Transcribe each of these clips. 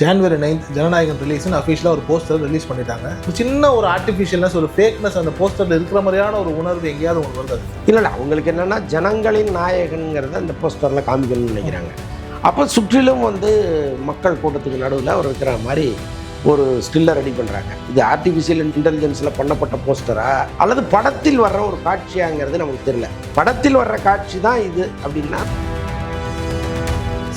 January ninth Jananayagan ரிலீஸ்னு அஃபிஷியலாக ஒரு poster release பண்ணிட்டாங்க. சின்ன ஒரு ஆர்டிஃபிஷியல்னஸ் ஒரு ஃபேக்னஸ் அந்த போஸ்டரில் இருக்கிற மாதிரியான ஒரு உணர்வு எங்கேயாவது உங்களுக்கு வருது இல்லை இல்லை அவங்களுக்கு என்னென்னா ஜனங்களின் நாயகன்கிறத அந்த போஸ்டரில் காமிக்கணும்னு நினைக்கிறாங்க. அப்போ சுற்றிலும் வந்து மக்கள் கூட்டத்துக்கு நடுவில் அவர் இருக்கிற மாதிரி ஒரு ஸ்டில்லை ரெடி பண்ணுறாங்க இது ஆர்டிஃபிஷியல் இன்டெலிஜென்ஸில் பண்ணப்பட்ட போஸ்டரா அல்லது படத்தில் வர்ற ஒரு காட்சியாங்கிறது நமக்கு தெரியல. படத்தில் வர்ற காட்சி தான் இது அப்படின்னா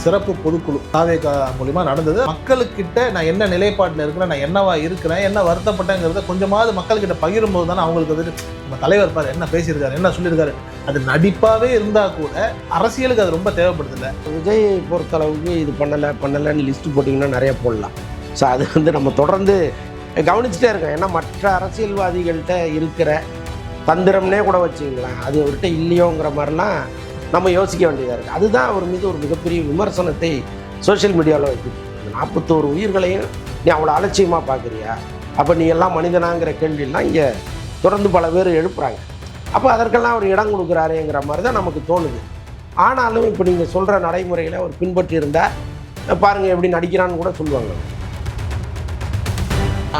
சிறப்பு பொதுக்குழு தாவேகா மூலிமா நடந்தது. மக்களுக்கிட்ட நான் என்ன நிலைப்பாட்டில் இருக்கிறேன் நான் என்னவா இருக்கிறேன் என்ன வருத்தப்பட்டேங்கிறத கொஞ்சமாவது மக்கள்கிட்ட பகிரும்போது தானே அவங்களுக்கு வந்துட்டு நம்ம தலைவர் பாரு என்ன பேசியிருக்காரு என்ன சொல்லியிருக்காரு. அது நடிப்பாகவே இருந்தால் கூட அரசியலுக்கு அது ரொம்ப தேவைப்படுதில்ல. விஜய் பொறுத்தளவுக்கு இது பண்ணலை பண்ணலைன்னு லிஸ்ட்டு போட்டிங்கன்னா நிறைய போடலாம். ஸோ அது வந்து நம்ம தொடர்ந்து கவனிச்சுட்டே இருக்கோம். ஏன்னா மற்ற அரசியல்வாதிகள்கிட்ட இருக்கிற தந்திரம்னே கூட வச்சுங்களேன் அது அவர்கிட்ட இல்லையோங்கிற மாதிரிலாம் நம்ம யோசிக்க வேண்டியதாக இருக்குது அதுதான் அவர் மீது ஒரு மிகப்பெரிய விமர்சனத்தை சோஷியல் மீடியாவில் வைக்குது. நாற்பத்தோரு உயிர்களையும் நீ அவ்வளோ அலட்சியமாக பார்க்குறியா? அப்போ நீ எல்லாம் மனிதனாங்கிற கேள்வியெல்லாம் இங்கே தொடர்ந்து பல பேர் எழுப்புறாங்க. அப்போ அதற்கெல்லாம் அவர் இடம் கொடுக்குறாருங்கிற மாதிரி தான் நமக்கு தோணுது. ஆனாலும் இப்போ நீங்கள் சொல்கிற நடைமுறையில் அவர் பின்பற்றி இருந்தால் பாருங்கள் எப்படி நடிக்கிறான்னு கூட சொல்லுவாங்க.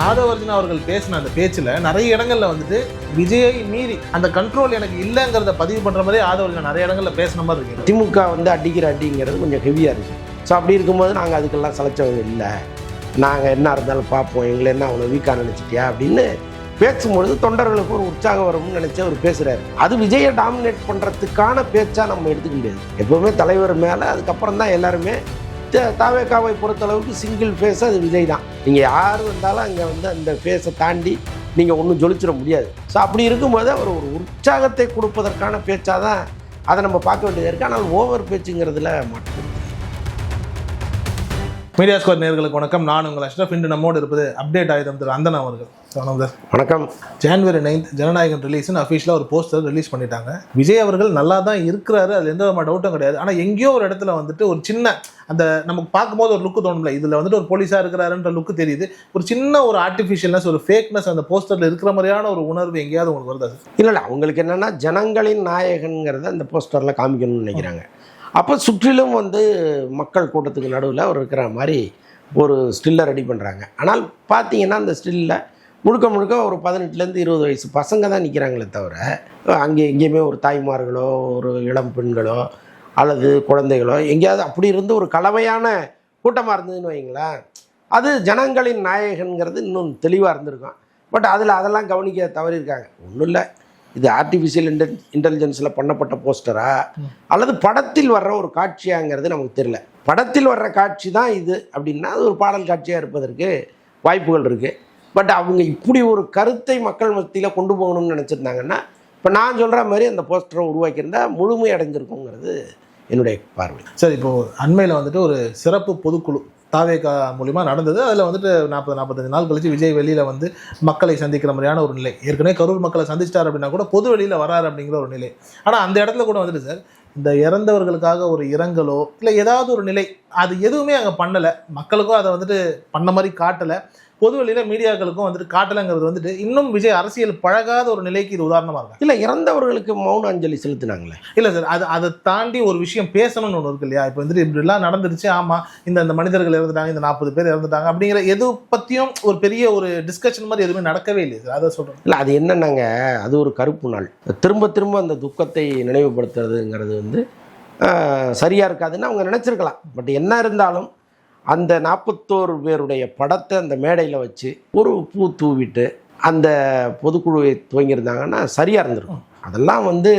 ஆதவர்ஜன் அவர்கள் பேசின அந்த பேச்சில் நிறைய இடங்களில் வந்துட்டு விஜயை மீறி அந்த கண்ட்ரோல் எனக்கு இல்லைங்கிறத பதிவு பண்ணுற மாதிரி ஆதவர்ஜன் நிறைய இடங்களில் பேசின மாதிரி இருக்கு. திமுக வந்து அடிக்கிற அடிங்கிறது கொஞ்சம் ஹெவியாக இருக்குது ஸோ அப்படி இருக்கும்போது நாங்கள் அதுக்கெல்லாம் சலைச்சவங்க இல்லை. நாங்கள் என்ன இருந்தாலும் பார்ப்போம். எங்களை என்ன அவ்வளோ வீக்காக நினச்சிட்டியா அப்படின்னு பேசும்பொழுது தொண்டர்களுக்கு ஒரு உற்சாகம் வரும்னு நினச்சி அவர் பேசுகிறாரு அது விஜயை டாமினேட் பண்ணுறதுக்கான பேச்சாக நம்ம எடுத்துக்க முடியாது. எப்போவுமே தலைவர் மேலே அதுக்கப்புறம் தான் எல்லாருமே தாவேக்காவை பொறுத்தளவுக்கு சிங்கிள் ஃபேஸ் அது விஜய் தான் நீங்கள் யார் வந்தாலும் அங்கே வந்து அந்த ஃபேஸை தாண்டி நீங்கள் ஒன்றும் ஜொலிச்சிட முடியாது. ஸோ அப்படி இருக்கும்போது அவர் ஒரு உற்சாகத்தை கொடுப்பதற்கான பேச்சாக தான் அதை நம்ம பார்க்க வேண்டியதாக இருக்குது ஆனால் ஓவர் பேச்சுங்கிறதுல மாட்டோம் மீடியா ஸ்கோர் நேர்களுக்கு வணக்கம். நான் உங்கள் அஷ்ரஃப் இன்று நம்மோடு இருப்பது அப்டேட் ஆயுதம் திரு அந்தன் அவர்கள். வணக்கம் சார். வணக்கம். ஜான்வரி நைன்த் ஜனநாயகன் ரிலீஸ்னு அஃபிஷியலாக ஒரு போஸ்டர் ரிலீஸ் பண்ணிட்டாங்க. விஜய் அவர்கள் நல்லா தான் இருக்கிறாரு. அதில் எந்த விதமான டவுட்டும் கிடையாது. ஆனால் எங்கேயோ ஒரு இடத்துல வந்துட்டு ஒரு சின்ன அந்த நமக்கு பார்க்கும்போது ஒரு லுக்கு தோணும்ல. இதில் வந்துட்டு ஒரு போலீஸாக இருக்கிறாருன்ற லுக்கு தெரியுது. ஒரு சின்ன ஒரு ஆர்டிஃபிஷியல்னஸ் ஒரு ஃபேக்னஸ் அந்த போஸ்டரில் இருக்கிற மாதிரியான ஒரு உணர்வு எங்கேயாவது உங்களுக்கு வருதா சார்? இல்லை இல்லை. அவங்களுக்கு என்னென்னா ஜனங்களின் நாயகன்கிறத அந்த போஸ்டரில் காமிக்கணும்னு நினைக்கிறாங்க. அப்போ சுற்றிலும் வந்து மக்கள் கூட்டத்துக்கு நடுவில் அவர் இருக்கிற மாதிரி ஒரு ஸ்டில்லை ரெடி பண்ணுறாங்க ஆனால் பார்த்தீங்கன்னா அந்த ஸ்டில்லில் முழுக்க முழுக்க ஒரு பதினெட்டுலேருந்து இருபது வயசு பசங்க தான் நிற்கிறாங்களே தவிர அங்கே எங்கேயுமே ஒரு தாய்மார்களோ ஒரு இளம் பெண்களோ அல்லது குழந்தைகளோ எங்கேயாவது அப்படி இருந்து ஒரு கலவையான கூட்டமாக இருந்ததுன்னு வைங்களேன் அது ஜனங்களின் நாயகன்கிறது இன்னும் தெளிவாக இருந்திருக்கும். பட் அதில் அதெல்லாம் கவனிக்க தவறியிருக்காங்க. ஒன்றும் இல்லை. இது ஆர்டிஃபிஷியல் இன்டெல் இன்டெலிஜென்ஸில் பண்ணப்பட்ட போஸ்டரா அல்லது படத்தில் வர்ற ஒரு காட்சியாங்கிறது நமக்கு தெரியல. படத்தில் வர்ற காட்சி தான் இது அப்படின்னா அது ஒரு பாடல் காட்சியாக இருப்பதற்கு வாய்ப்புகள் இருக்குது பட் அவங்க இப்படி ஒரு கருத்தை மக்கள் மத்தியில் கொண்டு போகணும்னு நினச்சிருந்தாங்கன்னா இப்போ நான் சொல்கிற மாதிரி அந்த போஸ்டரை உருவாக்கியிருந்தா முழுமை அடைஞ்சிருக்குங்கிறது என்னுடைய பார்வை. சார் இப்போது அண்மையில் வந்துட்டு ஒரு சிறப்பு பொதுக்குழு தாவேகா மூலிமா நடந்தது. அதில் வந்துட்டு நாற்பது நாற்பத்தஞ்சு நாள் கழிச்சு விஜய் வெளியில் வந்து மக்களை சந்திக்கிற மாதிரியான ஒரு நிலை. ஏற்கனவே கரூர் மக்களை சந்திச்சிட்டார் அப்படின்னா கூட பொது வெளியில் வராரு அப்படிங்கிற ஒரு நிலை. ஆனால் அந்த இடத்துல கூட வந்துட்டு சார் இந்த இறந்தவர்களுக்காக ஒரு இரங்கலோ இல்லை ஏதாவது ஒரு நிலை அது எதுவுமே அங்கே பண்ணலை. மக்களுக்கும் அதை வந்துட்டு பண்ண மாதிரி காட்டலை. பொது வெளியில் மீடியாக்களுக்கும் வந்துட்டு காட்டலைங்கிறது வந்துட்டு இன்னும் விஜய் அரசியல் பழகாத ஒரு நிலைக்கு இது உதாரணமாக இருக்கு? இல்லை இறந்தவர்களுக்கு மௌன அஞ்சலி செலுத்தினாங்களே. இல்லை சார் அது அதை தாண்டி ஒரு விஷயம் பேசணும்னு ஒன்று இருக்கு இல்லையா? இப்போ வந்துட்டு இப்படிலாம் நடந்துருச்சு ஆமாம் இந்த இந்த மனிதர்கள் இறந்துட்டாங்க இந்த நாற்பது பேர் இறந்துட்டாங்க அப்படிங்கிற எது பற்றியும் ஒரு பெரிய ஒரு டிஸ்கஷன் மாதிரி எதுவுமே நடக்கவே இல்லை சார் அதை சொல்கிறேன் இல்லை அது என்னன்னாங்க அது ஒரு கருப்பு நாள். திரும்ப திரும்ப அந்த துக்கத்தை நினைவுபடுத்துறதுங்கிறது வந்து சரியாக இருக்காதுன்னு அவங்க நினச்சிருக்கலாம். பட் என்ன இருந்தாலும் அந்த நாற்பத்தோரு பேருடைய படத்தை அந்த மேடையில் வச்சு ஒரு பூ தூவிட்டு அந்த பொதுக்குழுவை துவங்கியிருந்தாங்கன்னா சரியாக இருந்திருக்கும். அதெல்லாம் வந்து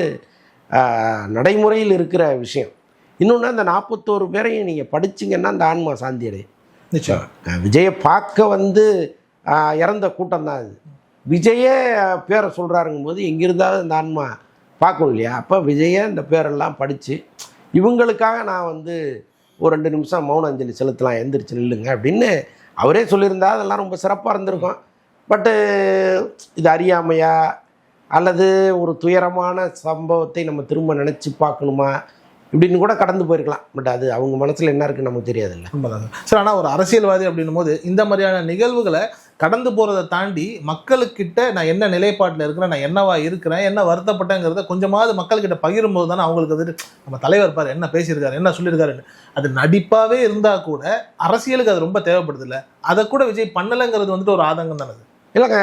நடைமுறையில் இருக்கிற விஷயம். இன்னொன்று அந்த நாற்பத்தோரு பேரையும் நீங்கள் படிச்சீங்கன்னா அந்த ஆன்மா சாந்தி அடையும். நிச்சயம். விஜயை பார்க்க வந்து இறந்த கூட்டம் தான் இது விஜயே பேரை சொல்கிறாருங்கும் போது எங்கிருந்தாவது இந்த ஆன்மா பார்க்கும் இல்லையா? அப்போ விஜயை இந்த பேரெல்லாம் படித்து இவங்களுக்காக நான் வந்து ஒரு ரெண்டு நிமிஷம் மௌன அஞ்சலி செலுத்தலாம் எந்திரிச்சு நில்லுங்க அப்படின்னு அவரே சொல்லியிருந்தா அதெல்லாம் ரொம்ப சிறப்பாக இருந்திருக்கும். பட்டு இது அறியாமையா அல்லது ஒரு துயரமான சம்பவத்தை நம்ம திரும்ப நினச்சி பார்க்கணுமா? இப்படின்னு கூட கடந்து போயிருக்கலாம். பட் அது அவங்க மனசில் என்ன இருக்குன்னு நமக்கு தெரியாதுல்ல. சார். ஆனால் ஒரு அரசியல்வாதி அப்படின்னும் போது இந்த மாதிரியான நிகழ்வுகளை கடந்து போகிறத தாண்டி மக்களுக்கிட்ட நான் என்ன நிலைப்பாட்டில் இருக்கிறேன் நான் என்னவா இருக்கிறேன் என்ன வருத்தப்பட்டேங்கிறத கொஞ்சமாவது மக்கள்கிட்ட பகிரும்போது தானே அவங்களுக்கு வந்துட்டு நம்ம தலைவர் பாரு என்ன பேசியிருக்காரு என்ன சொல்லியிருக்காருன்னு. அது நடிப்பாகவே இருந்தால் கூட அரசியலுக்கு அது ரொம்ப தேவைப்படுது இல்லை அதை கூட விஜய் பண்ணலைங்கிறது வந்துட்டு ஒரு ஆதங்கம் தானே அது. இல்லைங்க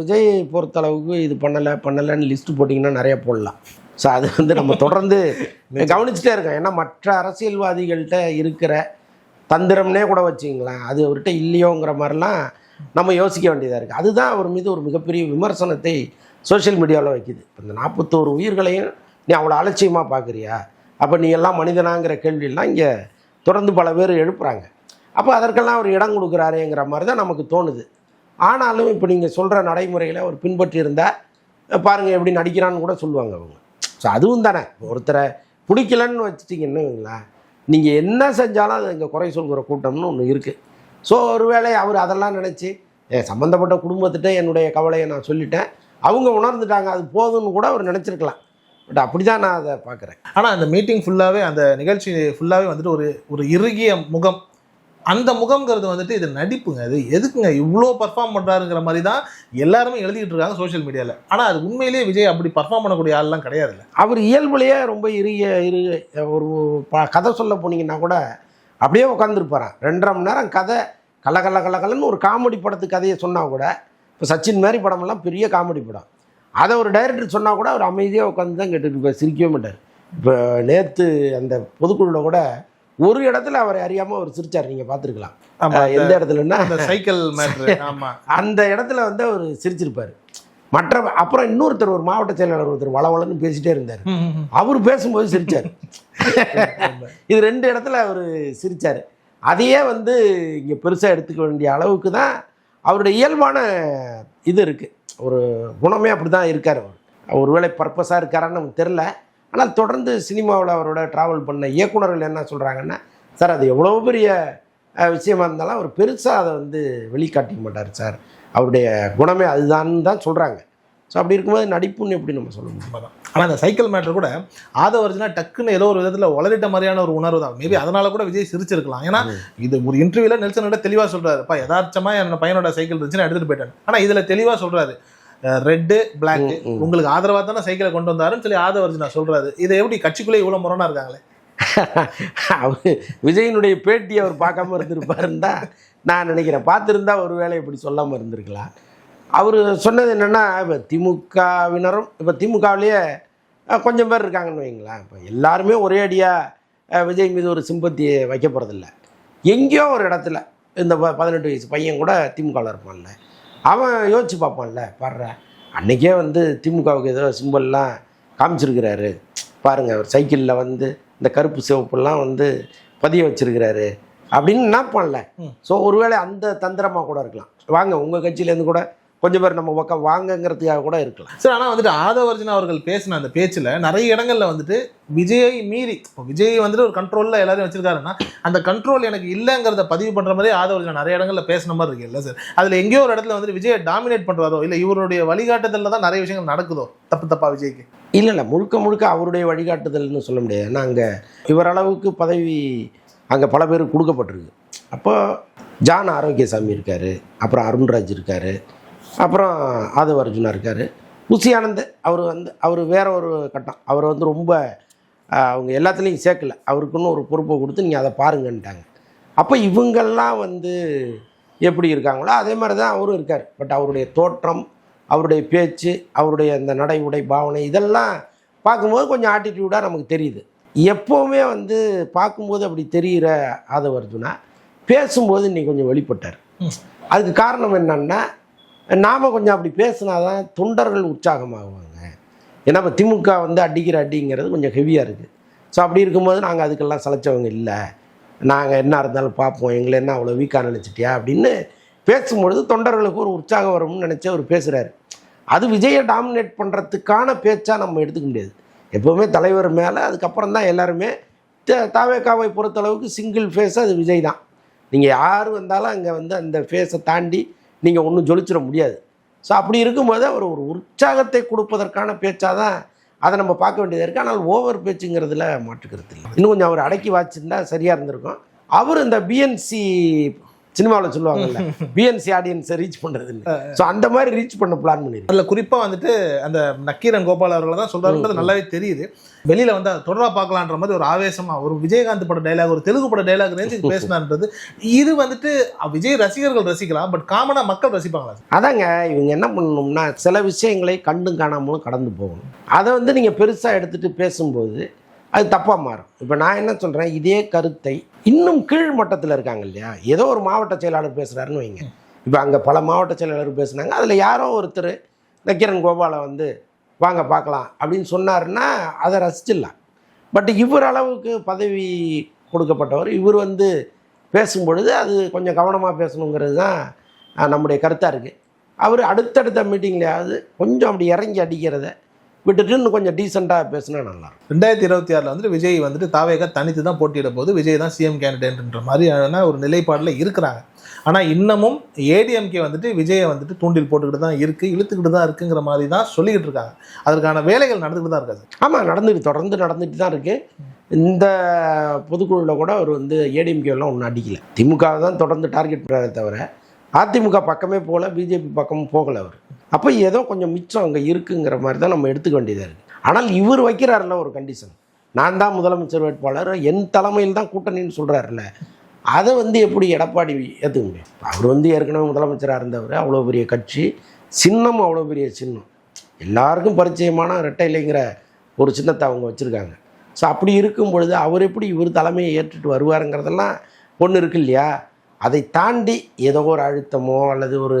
விஜய் பொறுத்தளவுக்கு இது பண்ணலை பண்ணலைன்னு லிஸ்ட் போட்டிங்கன்னா நிறைய போடலாம். ஸோ அது வந்து நம்ம தொடர்ந்து கவனிச்சுட்டே இருக்கோம். ஏன்னா மற்ற அரசியல்வாதிகள்கிட்ட இருக்கிற தந்திரம்னே கூட வச்சுங்களேன் அது அவர்கிட்ட இல்லையோங்கிற மாதிரிலாம் நம்ம யோசிக்க வேண்டியதாக இருக்குது அதுதான் அவர் மீது ஒரு மிகப்பெரிய விமர்சனத்தை சோஷியல் மீடியாவில் வைக்குது. இப்ப இந்த நாற்பத்தோரு உயிர்களையும் நீ அவ்வளோ அலட்சியமாக பார்க்குறியா அப்போ நீ எல்லாம் மனிதனாங்கிற கேள்வியெல்லாம் இங்கே தொடர்ந்து பல பேர் எழுப்புறாங்க. அப்போ அதற்கெல்லாம் அவர் இடம் கொடுக்குறாரேங்கிற மாதிரி தான் நமக்கு தோணுது. ஆனாலும் இப்போ நீங்கள் சொல்கிற நடைமுறைகளை அவர் பின்பற்றி இருந்தால் பாருங்கள் எப்படி நடிக்கிறான்னு கூட சொல்லுவாங்க அவங்க. ஸோ அதுவும் தானே. ஒருத்தரை பிடிக்கலன்னு வச்சுட்டிங்கன்னு வைங்களேன் நீங்கள் என்ன செஞ்சாலும் அது இங்கே குறை சொல்கிற கூட்டம்னு ஒன்று இருக்குது ஸோ ஒருவேளை அவர் அதெல்லாம் நினச்சி என் சம்மந்தப்பட்ட குடும்பத்திட்ட என்னுடைய கவலையை நான் சொல்லிட்டேன். அவங்க உணர்ந்துட்டாங்க அது போதும்னு கூட அவர் நினச்சிருக்கலாம். பட் அப்படி தான் நான் அதை பார்க்குறேன். ஆனால் அந்த மீட்டிங் ஃபுல்லாகவே அந்த நிகழ்ச்சி ஃபுல்லாகவே வந்துட்டு ஒரு ஒரு இறுகிய முகம் அந்த முகம்ங்கிறது வந்துட்டு இது நடிப்புங்க. அது எதுக்குங்க? இவ்வளோ பர்ஃபார்ம் பண்ணுறாருங்கிற மாதிரி தான் எல்லாருமே எழுதிட்டு இருக்காங்க சோஷியல் மீடியாவில் ஆனால் அது உண்மையிலேயே விஜய் அப்படி பர்ஃபார்ம் பண்ணக்கூடிய ஆள்லாம் கிடையாதுல்ல. அவர் இயல்புலேயே ரொம்ப இறுகிய இரு ஒரு ப கதை சொல்ல போனீங்கன்னா கூட அப்படியே உட்காந்துருப்பாரான் ரெண்டரை மணி நேரம் கதை கல கல கல கலன்னு ஒரு காமெடி படத்து கதையை சொன்னால் கூட இப்போ சச்சின் மாதிரி படமெல்லாம் பெரிய காமெடி படம். அதை ஒரு டைரக்டர் சொன்னால் கூட அவர் அமைதியாக உட்காந்து தான் கேட்டுட்டு இருப்பார் சிரிக்கவே மாட்டார். இப்போ நேற்று அந்த பொதுக்குழுவில் கூட ஒரு இடத்துல அவரை அறியாமல் அவர் சிரிச்சார். நீங்கள் பார்த்துருக்கலாம். எந்த இடத்துலன்னா அந்த சைக்கிள் அந்த இடத்துல வந்து அவர் சிரிச்சிருப்பார். மற்ற அப்புறம் இன்னொருத்தர் ஒரு மாவட்ட செயலாளர் ஒருத்தர் வளவளன்னு பேசிட்டே இருந்தார். அவர் பேசும்போது சிரிச்சார். இது ரெண்டு இடத்துல அவர் சிரிச்சார். அதையே வந்து இங்கே பெருசாக எடுத்துக்க வேண்டிய அளவுக்கு தான் அவருடைய இயல்பான இது இருக்குது ஒரு குணமே அப்படி தான் இருக்கார் அவர். ஒருவேளை பர்பஸாக இருக்காரான்னு நமக்கு தெரில ஆனால் தொடர்ந்து சினிமாவில் அவரோட ட்ராவல் பண்ண இயக்குனர்கள் என்ன சொல்கிறாங்கன்னா சார் அது எவ்வளோ பெரிய விஷயமா இருந்தாலும் அவர் பெருசாக அதை வந்து வெளிக்காட்டிக்க மாட்டார் சார். அவருடைய குணமே அதுதான் தான் சொல்கிறாங்க ஸோ அப்படி இருக்கும்போது நடிப்புன்னு எப்படி நம்ம சொல்ல முடியும்? உண்மைதான். ஆனா அந்த சைக்கிள் மேட்டர் கூட ஆதவர்ஜுனா டக்குன்னு ஏதோ ஒரு விதத்துல உளறிட்ட மாதிரியான ஒரு உணர்வு தான். மேபி அதனால கூட விஜய் சிரிச்சிருக்கலாம். ஏன்னா இது ஒரு இன்டர்வியூல நெல்சனோட தெளிவா சொல்றாரு. பா யதார்த்தமா என் பையனோட சைக்கிள் இருந்துச்சு நான் எடுத்துட்டு போயிட்டேன். ஆனா இதுல தெளிவா சொல்றாரு. Red black. உங்களுக்கு ஆதரவா தானே சைக்கிளை கொண்டு வந்தாருன்னு சொல்லி ஆதவர்ஜுனா சொல்றாரு. இதை எப்படி கட்சிக்குள்ளே இவ்வளவு முரணா இருக்காங்களே? அவர் விஜயனுடைய பேட்டி அவர் பார்க்காம இருந்திருப்பாருன்னு நான் நினைக்கிறேன். பார்த்துருந்தா ஒரு வேளை இப்படி சொல்லாமல் இருந்திருக்கலாம் அவர் சொன்னது என்னென்னா இப்போ திமுகவினரும் இப்போ திமுகவிலேயே கொஞ்சம் பேர் இருக்காங்கன்னு வைங்களேன். இப்போ எல்லாருமே ஒரே அடியாக விஜய் மீது ஒரு சிம்பத்தியை வைக்க போகிறதில்ல எங்கேயோ ஒரு இடத்துல இந்த ப- பதினெட்டு வயசு பையன் கூட திமுகவில் இருப்பான்ல. அவன் யோசிச்சு பார்ப்பான்ல பாடுற அன்னைக்கே வந்து திமுகவுக்கு ஏதோ சிம்பல்லாம் காமிச்சிருக்கிறாரு. பாருங்க அவர் சைக்கிளில் வந்து இந்த கருப்பு சிவப்புலாம் வந்து பதிய வச்சிருக்கிறாரு அப்படின்னு நினைப்பான்ல. ஸோ ஒருவேளை அந்த தந்திரமாக கூட இருக்கலாம். வாங்க உங்கள் கட்சியிலேருந்து கூட கொஞ்சம் பேர் நம்ம பக்கம் வாங்கங்கிறதுக்காக கூட இருக்கலாம். சார் ஆனா வந்துட்டு ஆதவர்ஜுனா அவர்கள் பேசின அந்த பேச்சுல நிறைய இடங்கள்ல வந்துட்டு விஜயை மீறி இப்போ விஜய் வந்துட்டு ஒரு கண்ட்ரோல்ல எல்லாரையும் வச்சிருக்காருன்னா அந்த கண்ட்ரோல் எனக்கு இல்லைங்கிறத பதிவு பண்ற மாதிரி ஆதவர்ஜுனா நிறைய இடங்கள்ல பேசின மாதிரி இருக்கு இல்ல சார்? அதுல எங்கேயோ ஒரு இடத்துல வந்துட்டு விஜயை டாமினேட் பண்றாரோ இல்ல இவருடைய வழிகாட்டுதல்ல தான் நிறைய விஷயங்கள் நடக்குதோ தப்பு தப்பா விஜய்க்கு? இல்லை இல்லை. முழுக்க முழுக்க அவருடைய வழிகாட்டுதல்னு சொல்ல முடியாது. ஏன்னா அங்கே இவர் அளவுக்கு பதவி அங்கே பல பேருக்கு கொடுக்கப்பட்டிருக்கு. அப்போ ஜான் ஆரோக்கியசாமி இருக்கார் அப்புறம் அருண்ராஜ் இருக்கார். அப்புறம் ஆதவ அர்ஜுனா இருக்கார். புசி ஆனந்த் அவர் வந்து அவர் வேற ஒரு கட்டம். அவர் வந்து ரொம்ப அவங்க எல்லாத்துலேயும் சேர்க்கல. அவருக்குன்னு ஒரு பொறுப்பை கொடுத்து நீங்கள் அதை பாருங்கன்ட்டாங்க. அப்போ இவங்கெல்லாம் வந்து எப்படி இருக்காங்களோ அதே மாதிரி தான் அவரும் இருக்கார். பட் அவருடைய தோற்றம் அவருடைய பேச்சு அவருடைய அந்த நடை உடை பாவனை இதெல்லாம் பார்க்கும்போது கொஞ்சம் ஆட்டிடியூடாக நமக்கு தெரியுது. எப்போவுமே வந்து பார்க்கும்போது அப்படி தெரிகிற ஆதவ அர்ஜுனா பேசும்போது இன்னைக்கு கொஞ்சம் வெளிப்பட்டார். அதுக்கு காரணம் என்னன்னா நாம் கொஞ்சம் அப்படி பேசினா தான் தொண்டர்கள் உற்சாகமாகுவாங்க. ஏன்னா இப்போ திமுக வந்து அடிக்கிற அடிங்கிறது கொஞ்சம் ஹெவியாக இருக்குது ஸோ அப்படி இருக்கும்போது நாங்கள் அதுக்கெல்லாம் சளைச்சவங்க இல்லை. நாங்கள் என்ன இருந்தாலும் பார்ப்போம். எங்களை என்ன அவ்வளோ வீக்காக நினச்சிட்டியா? அப்படின்னு பேசும்பொழுது தொண்டர்களுக்கு ஒரு உற்சாகம் வரும்னு நினச்சி அவர் பேசுகிறாரு அது விஜயை டாமினேட் பண்ணுறதுக்கான பேச்சாக நம்ம எடுத்துக்க முடியாது. எப்போவுமே தலைவர் மேலே அதுக்கப்புறம் தான் எல்லாருமே த- தாவேக்காவை பொறுத்தளவுக்கு சிங்கிள் ஃபேஸ் அது விஜய் தான். நீங்கள் யார் வந்தாலும் அங்கே வந்து அந்த ஃபேஸை தாண்டி நீங்கள் ஒன்றும் ஜொலிச்சிட முடியாது. ஸோ அப்படி இருக்கும்போது அவர் ஒரு உற்சாகத்தை கொடுப்பதற்கான பேச்சாக தான் அதை நம்ம பார்க்க வேண்டியதாக இருக்குது ஆனால் ஓவர் பேச்சுங்கிறதுல மாற்றுக்கிறது இல்லை. இன்னும் கொஞ்சம் அவர் அடக்கி வாச்சிருந்தா சரியாக இருந்திருக்கும். அவர் இந்த பிஎன்சி சினிமாவில் சொல்லுவாங்கல்ல பிஎன்சி ஆடியன்ஸை ரீச் பண்ணுறதுன்னு ஸோ அந்த மாதிரி ரீச் பண்ண பிளான் பண்ணிருக்கு அதில் குறிப்பாக வந்துட்டு அந்த நக்கீரன் கோபால் அவர்களை தான் சொல்கிறாருன்றது நல்லாவே தெரியுது. வெளியில் வந்து அதை தொடரா பார்க்கலான்ற மாதிரி ஒரு ஆவேசமாக ஒரு விஜயகாந்த் பட டைலாக் ஒரு தெலுங்கு பட டைலாக் ரேஞ்சுக்கு பேசினான்றது இது வந்துட்டு விஜய் ரசிகர்கள் ரசிக்கலாம் பட் காமனாக மக்கள் ரசிப்பாங்களா? அதாங்க இவங்க என்ன பண்ணணும்னா சில விஷயங்களை கண்டும் காணாமலும் கடந்து போகணும். அதை வந்து நீங்கள் பெருசாக எடுத்துகிட்டு பேசும்போது அது தப்பாக மாறும். இப்போ நான் என்ன சொல்கிறேன் இதே கருத்தை இன்னும் கீழ் மட்டத்தில் இருக்காங்க இல்லையா? ஏதோ ஒரு மாவட்ட செயலாளர் பேசுகிறாருன்னு வைங்க. இப்போ அங்கே பல மாவட்ட செயலாளர் பேசுனாங்க. அதில் யாரோ ஒருத்தர் நக்கிரன் கோபாலை வந்து வாங்க பார்க்கலாம் அப்படின்னு சொன்னாருன்னா அதை ரசிச்சிடலாம். பட் இவர் அளவுக்கு பதவி கொடுக்கப்பட்டவர். இவர் வந்து பேசும்பொழுது அது கொஞ்சம் கவனமாக பேசணுங்கிறது தான் நம்முடைய கருத்தாக இருக்குது அவர் அடுத்தடுத்த மீட்டிங்லையாவது கொஞ்சம் அப்படி இறங்கி அடிக்கிறத விட்டுட்டு இன்னும் கொஞ்சம் டீசெண்டாக பேசினா நல்லா. ரெண்டாயிரத்தி இருபத்தி ஆறில் வந்துட்டு விஜய் வந்துட்டு தாவேக தனித்து தான் போட்டியிட போது விஜய் தான் சிஎம் கேண்டிடேட்ன்ற மாதிரியான ஒரு நிலைப்பாடில் இருக்கிறாங்க. ஆனால் இன்னமும் ஏடிஎம்கே வந்துட்டு விஜயை வந்துட்டு தூண்டில் போட்டுக்கிட்டு தான் இருக்குது இழுத்துக்கிட்டு தான் இருக்குங்கிற மாதிரி தான் சொல்லிக்கிட்டு இருக்காங்க. அதற்கான வேலைகள் நடந்துக்கிட்டு தான் இருக்காது ஆமாம் நடந்துட்டு தொடர்ந்து நடந்துட்டு தான் இருக்குது இந்த பொதுக்குழுவில் கூட அவர் வந்து ஏடிஎம்கேலாம் ஒன்றும் அடிக்கல. திமுக தான் தொடர்ந்து டார்கெட் பண்ணுறதை தவிர அதிமுக பக்கமே போகல பிஜேபி பக்கமும் போகல அவர். அப்போ ஏதோ கொஞ்சம் மிச்சம் அங்கே இருக்குங்கிற மாதிரி தான் நம்ம எடுத்துக்க வேண்டியதாக இருக்குது ஆனால் இவர் வைக்கிறாருல ஒரு கண்டிஷன் நான் தான் முதலமைச்சர் வேட்பாளர் என் தலைமையில் தான் கூட்டணின்னு சொல்கிறாருல்ல அதை வந்து எப்படி எடப்பாடி ஏற்றுக்க முடியும்? அவர் வந்து ஏற்கனவே முதலமைச்சராக இருந்தவர் அவ்வளோ பெரிய கட்சி சின்னம் அவ்வளோ பெரிய சின்னம். எல்லாருக்கும் பரிச்சயமான ரெட்டை இல்லைங்கிற ஒரு சின்னத்தை அவங்க வச்சுருக்காங்க. ஸோ அப்படி இருக்கும் பொழுது அவர் எப்படி இவர் தலைமையை ஏற்றுட்டு வருவாருங்கிறதெல்லாம் ஒன்று இருக்கு இல்லையா? அதை தாண்டி ஏதோ ஒரு அழுத்தமோ அல்லது ஒரு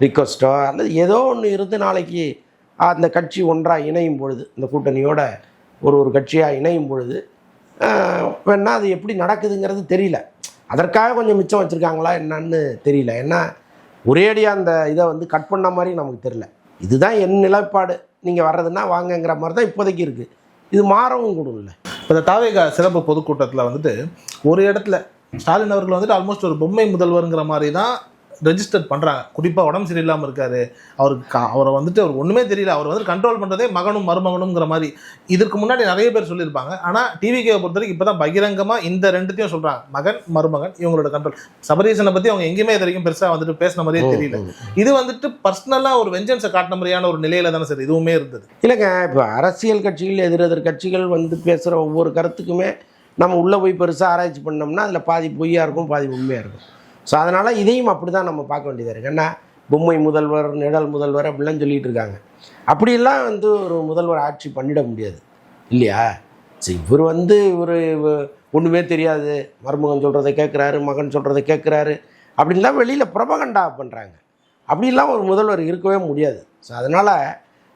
ரிக்வஸ்ட்டோ அல்லது ஏதோ ஒன்று இருந்து நாளைக்கு அந்த கட்சி ஒன்றாக இணையும் பொழுது இந்த கூட்டணியோட ஒரு ஒரு கட்சியாக இணையும் பொழுது வேணால் அது எப்படி நடக்குதுங்கிறது தெரியல. அதற்காக கொஞ்சம் மிச்சம் வச்சுருக்காங்களா என்னன்னு தெரியல. ஏன்னா ஒரேடியாக அந்த இதை வந்து கட் பண்ண மாதிரி நமக்கு தெரியல. இதுதான் என் நிலைப்பாடு. நீங்கள் வர்றதுன்னா வாங்கங்கிற மாதிரி தான் இப்போதைக்கு இருக்குது இது மாறவும் கூட இல்லை. இப்போ இந்த தாவேகா சிறப்பு பொதுக்கூட்டத்தில் வந்துட்டு ஒரு இடத்துல ஸ்டாலின் அவர்கள் வந்துட்டு ஆல்மோஸ்ட் ஒரு பொம்மை முதல்வருங்கிற மாதிரி தான் ரெஜிஸ்டர் பண்ணுறாங்க குறிப்பாக உடம்பு சரியில்லாமல் இருக்காரு. அவருக்கு அவரை வந்துட்டு அவர் ஒன்றுமே தெரியல. அவர் வந்து கண்ட்ரோல் பண்ணுறதே மகனும் மருமகனுங்கிற மாதிரி. இதற்கு முன்னாடி நிறைய பேர் சொல்லியிருப்பாங்க. ஆனால் டிவிகேவை பொறுத்த வரைக்கும் இப்போ தான் பகிரங்கமாக இந்த ரெண்டுத்தையும் சொல்கிறாங்க மகன் மருமகன் இவங்களோட கண்ட்ரோல் சபரீசனை பற்றி அவங்க எங்கேயுமே இது வரைக்கும் பெருசாக வந்துட்டு பேசின மாதிரியே தெரியல. இது வந்துட்டு பர்சனலாக ஒரு வெஞ்சன்ஸை காட்டின மாதிரியான ஒரு நிலையில தானே சார் இதுவுமே இருந்தது. இல்லைங்க இப்போ அரசியல் கட்சிகள் எதிரெதிர் கட்சிகள் வந்து பேசுகிற ஒவ்வொரு கருத்துக்குமே நம்ம உள்ளே போய் பெருசாக ஆராய்ச்சி பண்ணோம்னா அதில் பாதி பொய்யா இருக்கும் பாதி உண்மையாக இருக்கும். ஸோ அதனால் இதையும் அப்படி தான் நம்ம பார்க்க வேண்டியதாக இருக்குது ஏன்னா பொம்மை முதல்வர் நிழல் முதல்வர் அப்படிலாம் சொல்லிகிட்டு இருக்காங்க. அப்படிலாம் வந்து ஒரு முதல்வர் ஆட்சி பண்ணிட முடியாது. இல்லையா? சரி இவர் வந்து இவர் ஒன்றுமே தெரியாது. மருமகன் சொல்கிறத கேட்குறாரு மகன் சொல்கிறத கேட்குறாரு. அப்படின்லாம் வெளியில் பிரபகண்டா பண்ணுறாங்க அப்படிலாம் ஒரு முதல்வர் இருக்கவே முடியாது. ஸோ அதனால்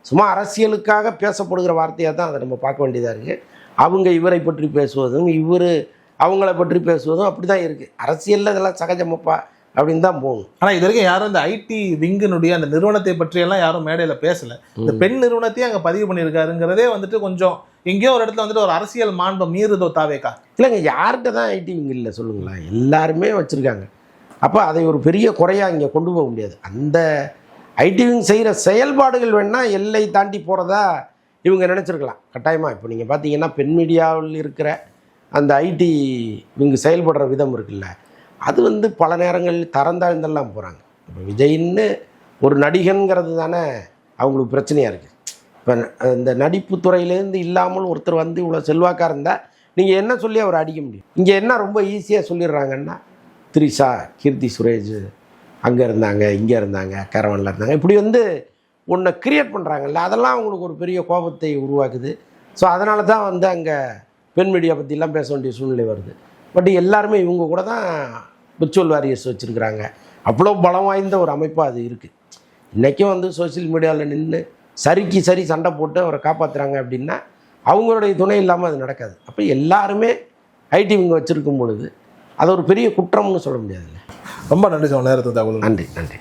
சும்மா அரசியலுக்காக பேசப்படுகிற வார்த்தையாக தான் அதை நம்ம பார்க்க வேண்டியதாக இருக்குது அவங்க இவரை பற்றி பேசுவதும் இவர் அவங்கள பற்றி பேசுவதும் அப்படி தான் இருக்குது அரசியலில் இதெல்லாம் சகஜமப்பா அப்படின்னு தான் போகணும் ஆனா இது வரைக்கும் யாரும் இந்த ஐடி விங்கினுடைய அந்த நிறுவனத்தை பற்றியெல்லாம் யாரும் மேடையில பேசல. இந்த பெண் நிறுவனத்தையும் அங்க பதிவு பண்ணியிருக்காருங்கிறதே வந்துட்டு கொஞ்சம் எங்கேயோ ஒரு இடத்துல வந்துட்டு ஒரு அரசியல் மாண்பை மீறுதோ தாவேக்கா? இல்லைங்க யார்கிட்ட தான் ஐடி இல்லை சொல்லுங்களேன் எல்லாருமே வச்சுருக்காங்க. அப்போ அதை ஒரு பெரிய குறையாக இங்கே கொண்டு போக முடியாது. அந்த ஐடி விங் செய்கிற செயல்பாடுகள் வேணால் எல்லை தாண்டி போகிறதா இவங்க நினச்சிருக்கலாம். கட்டாயமாக இப்போ நீங்கள் பார்த்தீங்கன்னா பெண் மீடியாவில் இருக்கிற அந்த ஐடி இவங்க செயல்படுற விதம் இருக்குல்ல அது வந்து பல நேரங்களில் தரந்தாழ்ந்தெல்லாம் போகிறாங்க இப்போ விஜயின்னு ஒரு நடிகன்கிறது தானே அவங்களுக்கு பிரச்சனையாக இருக்குது இப்போ இந்த நடிப்பு துறையிலேருந்து இல்லாமல் ஒருத்தர் வந்து இவ்வளோ செல்வாக்காக இருந்தால் நீங்கள் என்ன சொல்லி அவரை அடிக்க முடியும்? இங்கே என்ன ரொம்ப ஈஸியாக சொல்லிடுறாங்கன்னா த்ரிஷா கீர்த்தி சுரேஷ் அங்கே இருந்தாங்க இங்கே இருந்தாங்க கேரவனில் இருந்தாங்க. இப்படி வந்து ஒன்றை கிரியேட் பண்ணுறாங்கல்ல அதெல்லாம் அவங்களுக்கு ஒரு பெரிய கோபத்தை உருவாக்குது. ஸோ அதனால தான் வந்து அங்கே பெண் மீடியா பற்றிலாம் பேச வேண்டிய சூழ்நிலை வருது. பட் எல்லாருமே இவங்க கூட தான் விர்ச்சுவல் வாரியர்ஸ் வச்சுருக்குறாங்க. அவ்வளோ பலம் வாய்ந்த ஒரு அமைப்பாக அது இருக்குது இன்றைக்கும் வந்து சோஷியல் மீடியாவில் நின்று சரிக்கு சரி சண்டை போட்டு அவரை காப்பாற்றுறாங்க அப்படின்னா அவங்களுடைய துணை இல்லாமல் அது நடக்காது. அப்போ எல்லாருமே ஐடி இவங்க வச்சுருக்கும் பொழுது அது ஒரு பெரிய குற்றம்னு சொல்ல முடியாதுல்ல. ரொம்ப நன்றி சார். நேரத்தை தகவல். நன்றி நன்றி.